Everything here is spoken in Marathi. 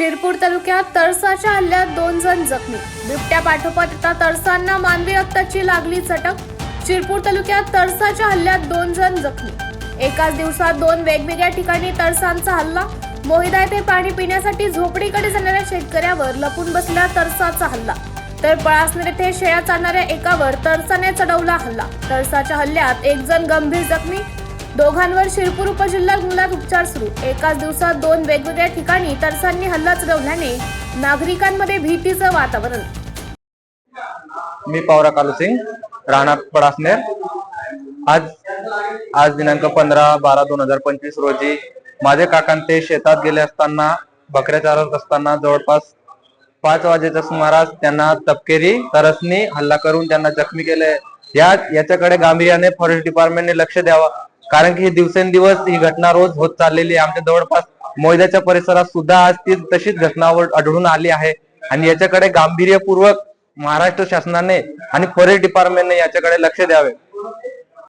शिरपूर तालुक्यात तरसाच्या हल्ल्यात दोन जण जखमी. बिबट्या पाठोपाठ आता तरसांना मानवी रक्ताची लागली चटक. शिरपूर तालुक्यात तरसाच्या हल्ल्यात दोन जण जखमी. एकाच दिवसात दोन वेगवेगळ्या ठिकाणी तरसांचा हल्ला. मोहिदा येथे पाणी पिण्यासाठी झोपडीकडे जाणाऱ्या शेतकऱ्यावर लपून बसला तरसाचा हल्ला. तर पळासनेर येथे शेळ्या चालणाऱ्या एकावर तरसाने चढवला हल्ला. तरसाच्या हल्ल्यात एक जण गंभीर जखमी दोघांवर शिरपूर उपजिल्हा रुग्णालयात उपचार सुरू. एकाच दिवसात दोन वेगवेगळ्या ठिकाणी तरसांनी हल्ला चढवल्याने नागरिकांमध्ये भीतीचं वातावरण. मी पावरा कालू सिंग राहणार पडासनेर. आज आज दिनांक पंधरा बारा दोन हजार पंचवीस रोजी माझे काकांते शेतात गेले असताना बकऱ्या चारत असताना जवळपास पाच वाजेच्या सुमारास त्यांना तपकेरी तरसनी हल्ला करून त्यांना जखमी केले या याच्याकडे गांभीर्याने फॉरेस्ट डिपार्टमेंटने लक्ष द्यावं. कारण की दिवसेंदिवस ही घटना रोज होत चाललेली आहे. आमच्या जवळपास मोयद्याच्या परिसरात सुद्धा आज ती तशीच घटना आढळून आली आहे. आणि याच्याकडे गांभीर्यपूर्वक महाराष्ट्र शासनाने आणि फॉरेस्ट डिपार्टमेंटने याच्याकडे लक्ष द्यावे.